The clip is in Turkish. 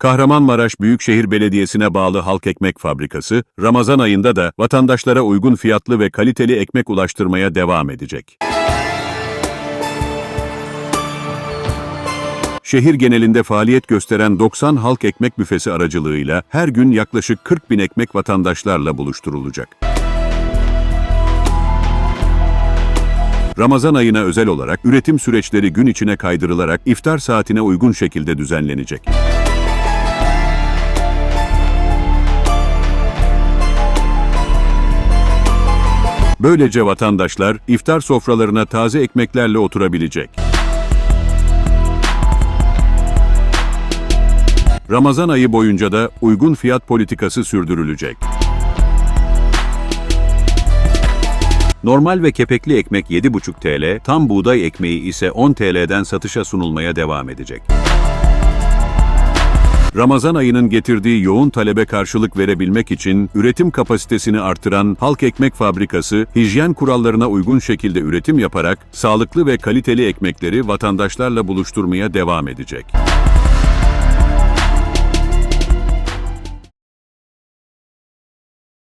Kahramanmaraş Büyükşehir Belediyesi'ne bağlı Halk Ekmek Fabrikası, Ramazan ayında da vatandaşlara uygun fiyatlı ve kaliteli ekmek ulaştırmaya devam edecek. Şehir genelinde faaliyet gösteren 90 halk ekmek büfesi aracılığıyla her gün yaklaşık 40 bin ekmek vatandaşlarla buluşturulacak. Ramazan ayına özel olarak üretim süreçleri gün içine kaydırılarak iftar saatine uygun şekilde düzenlenecek. Böylece vatandaşlar iftar sofralarına taze ekmeklerle oturabilecek. Ramazan ayı boyunca da uygun fiyat politikası sürdürülecek. Normal ve kepekli ekmek 7,5 TL, tam buğday ekmeği ise 10 TL'den satışa sunulmaya devam edecek. Ramazan ayının getirdiği yoğun talebe karşılık verebilmek için üretim kapasitesini artıran Halk Ekmek Fabrikası, hijyen kurallarına uygun şekilde üretim yaparak sağlıklı ve kaliteli ekmekleri vatandaşlarla buluşturmaya devam edecek.